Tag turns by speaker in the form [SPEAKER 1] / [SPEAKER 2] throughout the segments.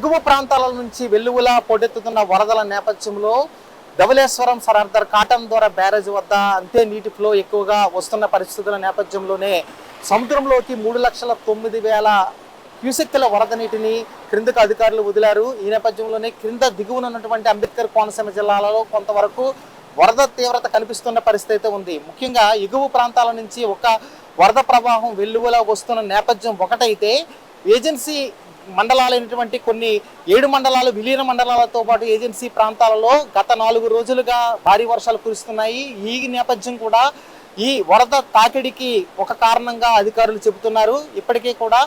[SPEAKER 1] ఎగువ ప్రాంతాల నుంచి వెల్లువలా పొడెత్తుతున్న వరదల నేపథ్యంలో ధవలేశ్వరం సరార్దర్ కాటన్ ద్వారా బ్యారేజ్ వద్ద అంతే నీటి ఫ్లో ఎక్కువగా వస్తున్న పరిస్థితుల నేపథ్యంలోనే సముద్రంలోకి మూడు లక్షల తొమ్మిది వేల క్యూసెక్తుల వరద నీటిని క్రిందకు అధికారులు వదిలారు. ఈ నేపథ్యంలోనే క్రింద దిగువన ఉన్నటువంటి అంబేద్కర్ కోనసీమ జిల్లాలలో కొంతవరకు వరద తీవ్రత కనిపిస్తున్న పరిస్థితి అయితే ఉంది. ముఖ్యంగా ఎగువ ప్రాంతాల నుంచి ఒక వరద ప్రవాహం వెల్లువలా వస్తున్న నేపథ్యం ఒకటైతే ఏజెన్సీ మండలాలైనటువంటి కొన్ని ఏడు మండలాలు విలీన మండలాలతో పాటు ఏజెన్సీ ప్రాంతాలలో గత నాలుగు రోజులుగా భారీ వర్షాలు కురుస్తున్నాయి. ఈ నేపథ్యం కూడా ఈ వరద తాకిడికి ఒక కారణంగా అధికారులు చెబుతున్నారు. ఇప్పటికీ కూడా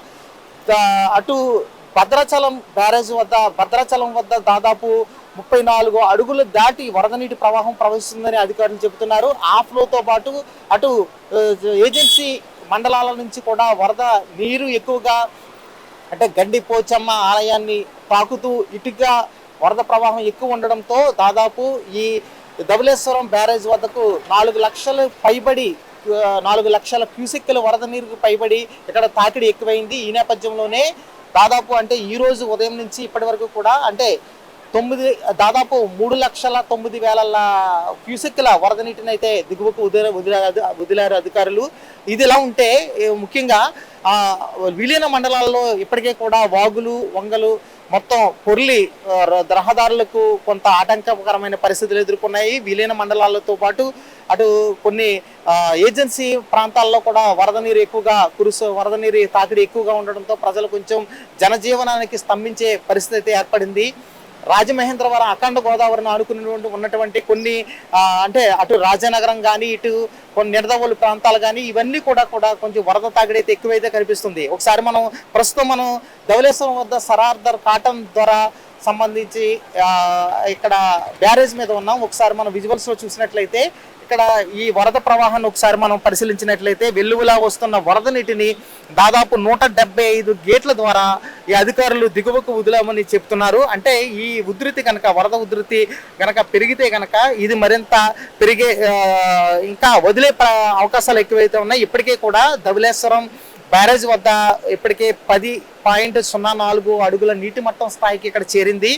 [SPEAKER 1] అటు భద్రాచలం బ్యారేజ్ వద్ద భద్రాచలం వద్ద దాదాపు ముప్పై నాలుగు అడుగులు దాటి వరద నీటి ప్రవాహం ప్రవహిస్తుందని అధికారులు చెబుతున్నారు. ఆ ఫ్లోతో పాటు అటు ఏజెన్సీ మండలాల నుంచి కూడా వరద నీరు ఎక్కువగా అంటే గండి పోచమ్మ ఆలయాన్ని తాకుతూ ఇటుగా వరద ప్రవాహం ఎక్కువ ఉండడంతో దాదాపు ఈ ధవలేశ్వరం బ్యారేజ్ వద్దకు నాలుగు లక్షలు పైబడి నాలుగు లక్షల క్యూసెక్కుల వరద నీరుకు పైబడి ఇక్కడ తాకిడి ఎక్కువైంది. ఈ నేపథ్యంలోనే దాదాపు అంటే ఈ రోజు ఉదయం నుంచి ఇప్పటి వరకు కూడా అంటే తొమ్మిది దాదాపు మూడు లక్షల తొమ్మిది వేల క్యూసెక్కుల వరద నీటిని అయితే దిగువకు వదిలే వదిలారు వదిలారు అధికారులు. ఇదిలా ఉంటే ముఖ్యంగా ఆ, విలీన మండలాల్లో ఇప్పటికే కూడా వాగులు వంగలు మొత్తం పొర్లి రహదారులకు కొంత ఆటంకకరమైన పరిస్థితులు ఎదుర్కొన్నాయి. విలీన మండలాలతో పాటు అటు కొన్ని ఏజెన్సీ ప్రాంతాల్లో కూడా వరద నీరు ఎక్కువగా కురుసు వరద నీరు తాకిడి ఎక్కువగా ఉండడంతో ప్రజలు కొంచెం జనజీవనానికి స్తంభించే పరిస్థితి ఏర్పడింది. రాజమహేంద్రవరం అఖండ గోదావరిని ఆనుకున్నటువంటి ఉన్నటువంటి కొన్ని అంటే అటు రాజనగరం కానీ ఇటు కొన్ని నిడదవోలు ప్రాంతాలు కానీ ఇవన్నీ కూడా కూడా కొంచెం వరద తాగిడైతే ఎక్కువైతే కనిపిస్తుంది. ఒకసారి మనం ప్రస్తుతం మనం ధవలేశ్వరం వద్ద సరార్దర్ కాటన్ ద్వారా సంబంధించి ఇక్కడ బ్యారేజ్ మీద ఉన్నాం. ఒకసారి మనం విజువల్స్లో చూసినట్లయితే ఇక్కడ ఈ వరద ప్రవాహాన్ని ఒకసారి మనం పరిశీలించినట్లయితే వెల్లువలా వస్తున్న వరద నీటిని దాదాపు నూట ఐదు గేట్ల ద్వారా ఈ అధికారులు దిగువకు వదిలామని చెప్తున్నారు. అంటే ఈ ఉధృతి కనుక వరద ఉధృతి కనుక పెరిగితే కనుక ఇది మరింత పెరిగే ఇంకా వదిలే అవకాశాలు ఎక్కువైతే ఉన్నాయి. ఇప్పటికే కూడా ధవలేశ్వరం బ్యారేజ్ వద్ద ఇప్పటికే పది పాయింట్ సున్నా నాలుగు అడుగుల నీటి మట్టం స్థాయికి ఇక్కడ చేరింది.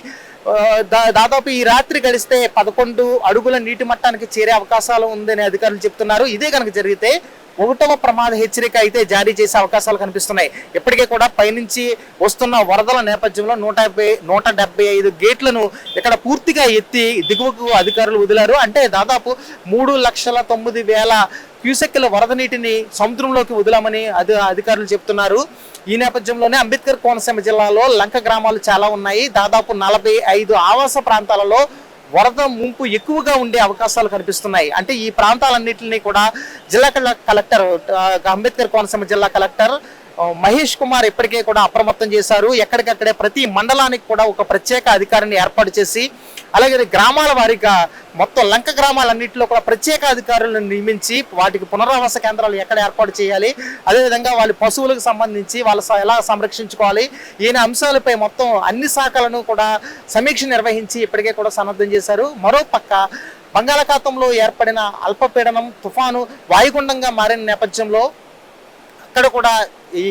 [SPEAKER 1] దాదాపు ఈ రాత్రి గడిస్తే పదకొండు అడుగుల నీటి మట్టానికి చేరే అవకాశాలు ఉందని అధికారులు చెప్తున్నారు. ఇదే కనుక జరిగితే ఒకటవ ప్రమాద హెచ్చరిక అయితే జారీ చేసే అవకాశాలు కనిపిస్తున్నాయి. ఇప్పటికే కూడా పైనుంచి వస్తున్న వరదల నేపథ్యంలో నూట యాభై నూట ఐదు గేట్లను ఇక్కడ పూర్తిగా ఎత్తి దిగువకు అధికారులు వదిలారు. అంటే దాదాపు మూడు లక్షల తొమ్మిది వేల క్యూసెక్కుల వరద నీటిని సముద్రంలోకి వదిలామని అది అధికారులు చెప్తున్నారు. ఈ నేపథ్యంలోనే అంబేద్కర్ కోనసీమ జిల్లాలో లంక గ్రామాలు చాలా ఉన్నాయి. దాదాపు నలభై ఐదు ఆవాస ప్రాంతాలలో వరద ముంపు ఎక్కువగా ఉండే అవకాశాలు కనిపిస్తున్నాయి. అంటే ఈ ప్రాంతాలన్నింటినీ కూడా జిల్లా కలెక్టర్ అంబేద్కర్ కోనసీమ జిల్లా కలెక్టర్ మహేష్ కుమార్ ఇప్పటికే కూడా అప్రమత్తం చేశారు. ఎక్కడికక్కడే ప్రతి మండలానికి కూడా ఒక ప్రత్యేక అధికారిని ఏర్పాటు చేసి అలాగే గ్రామాల వారిగా మొత్తం లంక గ్రామాలన్నింటిలో కూడా ప్రత్యేక అధికారులను నియమించి వాటికి పునరావాస కేంద్రాలు ఎక్కడ ఏర్పాటు చేయాలి అదేవిధంగా వాళ్ళ పశువులకు సంబంధించి వాళ్ళ స- ఎలా సంరక్షించుకోవాలి ఈయన అంశాలపై మొత్తం అన్ని శాఖలను కూడా సమీక్ష నిర్వహించి ఇప్పటికే కూడా సన్నద్ధం చేశారు. మరో పక్క బంగాళాఖాతంలో ఏర్పడిన అల్పపీడనం తుఫాను వాయుగుండంగా మారిన నేపథ్యంలో అక్కడ కూడా ఈ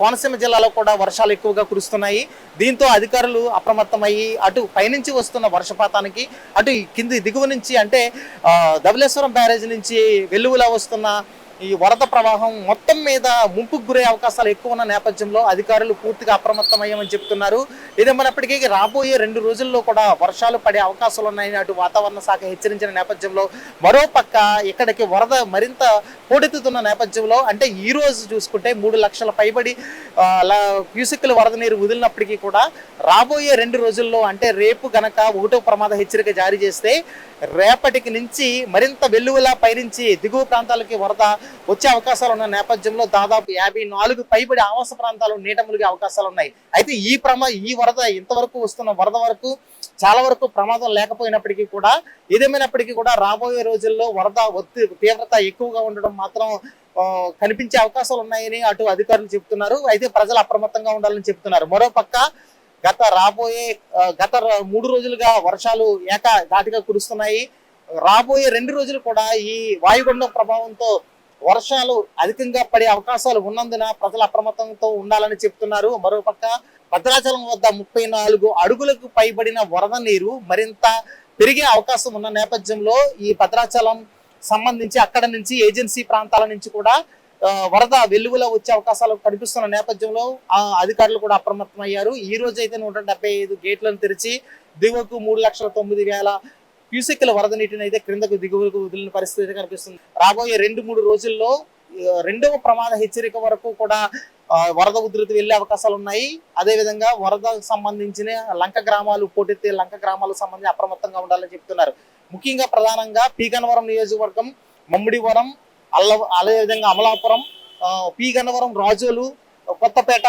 [SPEAKER 1] కోనసీమ జిల్లాలో కూడా వర్షాలు ఎక్కువగా కురుస్తున్నాయి. దీంతో అధికారులు అప్రమత్తమయ్యి అటు పైనుంచి వస్తున్న వర్షపాతానికి అటు కింది దిగువ నుంచి అంటే ధవలేశ్వరం బ్యారేజ్ నుంచి వెల్లువలా వస్తున్న ఈ వరద ప్రవాహం మొత్తం మీద ముంపుకు గురే అవకాశాలు ఎక్కువ ఉన్న నేపథ్యంలో అధికారులు పూర్తిగా అప్రమత్తమయ్యామని చెప్తున్నారు. ఏదేమైనప్పటికీ రాబోయే రెండు రోజుల్లో కూడా వర్షాలు పడే అవకాశాలు ఉన్నాయని అటు వాతావరణ శాఖ హెచ్చరించిన నేపథ్యంలో మరో పక్క ఇక్కడికి వరద మరింత పోటెత్తుతున్న నేపథ్యంలో అంటే ఈ రోజు చూసుకుంటే మూడు లక్షల పైబడి క్యూసిక్కుల వరద నీరు వదిలినప్పటికీ కూడా రాబోయే రెండు రోజుల్లో అంటే రేపు గనక ఒకటో ప్రమాద హెచ్చరిక జారీ చేస్తే రేపటికి నుంచి మరింత వెల్లువలా పైనుంచి దిగువ ప్రాంతాలకి వరద వచ్చే అవకాశాలు ఉన్న నేపథ్యంలో దాదాపు యాభై నాలుగు పైబడి ఆవాస ప్రాంతాలు నీట మునిగే అవకాశాలు ఉన్నాయి. అయితే ఈ ప్రమా ఈ వరద ఇంతవరకు వస్తున్న వరద వరకు చాలా వరకు ప్రమాదం లేకపోయినప్పటికీ కూడా ఏదేమైనప్పటికీ కూడా రాబోయే రోజుల్లో వరద ఒత్తి తీవ్రత ఎక్కువగా ఉండడం మాత్రం కనిపించే అవకాశాలు ఉన్నాయని అటు అధికారులు చెప్తున్నారు అయితే ప్రజలు అప్రమత్తంగా ఉండాలని చెప్తున్నారు మరో పక్క గత రాబోయే గత మూడు రోజులుగా వర్షాలు ఏక ధాటిగా కురుస్తున్నాయి. రాబోయే రెండు రోజులు కూడా ఈ వాయుగుండం ప్రభావంతో వర్షాలు అధికంగా పడే అవకాశాలు ఉన్నందున ప్రజలు అప్రమత్తంతో ఉండాలని చెప్తున్నారు. మరోపక్క భద్రాచలం వద్ద ముప్పై నాలుగు అడుగులకు పైబడిన వరద నీరు మరింత పెరిగే అవకాశం ఉన్న నేపథ్యంలో ఈ భద్రాచలం సంబంధించి అక్కడ నుంచి ఏజెన్సీ ప్రాంతాల నుంచి కూడా వరద వెలుగులో వచ్చే అవకాశాలు కనిపిస్తున్న నేపథ్యంలో ఆ అధికారులు కూడా అప్రమత్తమయ్యారు. ఈ రోజు అయితే నూట ఐదు గేట్లను తెరిచి దిగువకు మూడు లక్షల తొమ్మిది వేల క్యూసెక్ల వరద నీటిని అయితే క్రిందకు దిగువకు వదిలిన పరిస్థితి అయితే కనిపిస్తుంది. రాబోయే రెండు మూడు రోజుల్లో రెండవ ప్రమాద హెచ్చరిక వరకు కూడా వరద ఉధృతి వెళ్ళే అవకాశాలు ఉన్నాయి. అదేవిధంగా వరదకు సంబంధించిన లంక గ్రామాలు పోటెత్తే లంక గ్రామాలకు సంబంధించి అప్రమత్తంగా ఉండాలని చెప్తున్నారు. ముఖ్యంగా ప్రధానంగా పీగనవరం నియోజకవర్గం మమ్మిడివరం అల్ల అదే విధంగా అమలాపురం పీగనవరం రాజోలు కొత్తపేట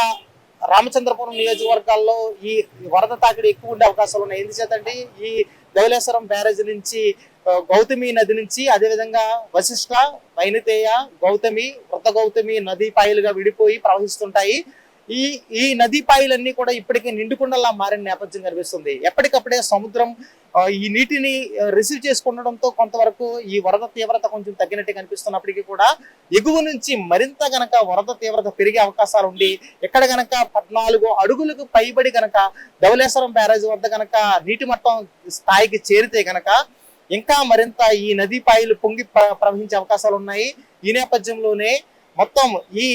[SPEAKER 1] రామచంద్రపురం నియోజకవర్గాల్లో ఈ వరద తాకిడి ఎక్కువ ఉండే అవకాశాలు ఉన్నాయి. ఎందుచేతంటే ఈ ధవలేశ్వరం బ్యారేజ్ నుంచి గౌతమి నది నుంచి అదేవిధంగా వశిష్ట వైనతేయ గౌతమి వృత గౌతమి నదీ పాయలుగా విడిపోయి ప్రవహిస్తుంటాయి. ఈ ఈ నదీ పాయలన్నీ కూడా ఇప్పటికే నిండుకుండలా మారిన నేపథ్యం కనిపిస్తుంది. ఎప్పటికప్పుడే సముద్రం ఈ నీటిని రిసీవ్ చేసుకుండడంతో కొంతవరకు ఈ వరద తీవ్రత కొంచెం తగ్గినట్టు కనిపిస్తున్నప్పటికీ కూడా ఎగువ నుంచి మరింత గనక వరద తీవ్రత పెరిగే అవకాశాలు ఉండి ఇక్కడ గనక పద్నాలుగు అడుగులకు పైబడి గనక ధవలేశ్వరం బ్యారేజ్ వద్ద గనక నీటి మట్టం స్థాయికి చేరితే గనక ఇంకా మరింత ఈ నదీ పాయలు పొంగి ప్ర- ప్రవహించే అవకాశాలు ఉన్నాయి. ఈ నేపథ్యంలోనే మొత్తం ఈ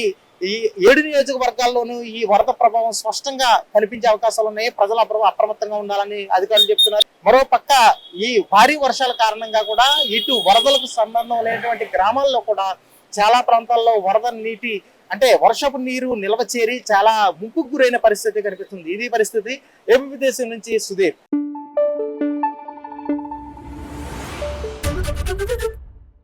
[SPEAKER 1] ఈ ఏడు నియోజకవర్గాల్లోనూ ఈ వరద ప్రభావం స్పష్టంగా కనిపించే అవకాశాలు ఉన్నాయి. ప్రజలు అప్ర- అప్రమత్తంగా ఉండాలని అధికారులు చెప్తున్నారు. మరో పక్క ఈ భారీ వర్షాల కారణంగా కూడా ఇటు వరదలకు సంబంధం లేనటువంటి గ్రామాల్లో కూడా చాలా ప్రాంతాల్లో వరద నీటి అంటే వర్షపు నీరు నిల్వ చేరి చాలా ముంపుకు గురైన పరిస్థితి కనిపిస్తుంది. ఇది పరిస్థితి ఏపీ దేశం నుంచి సుధీర్.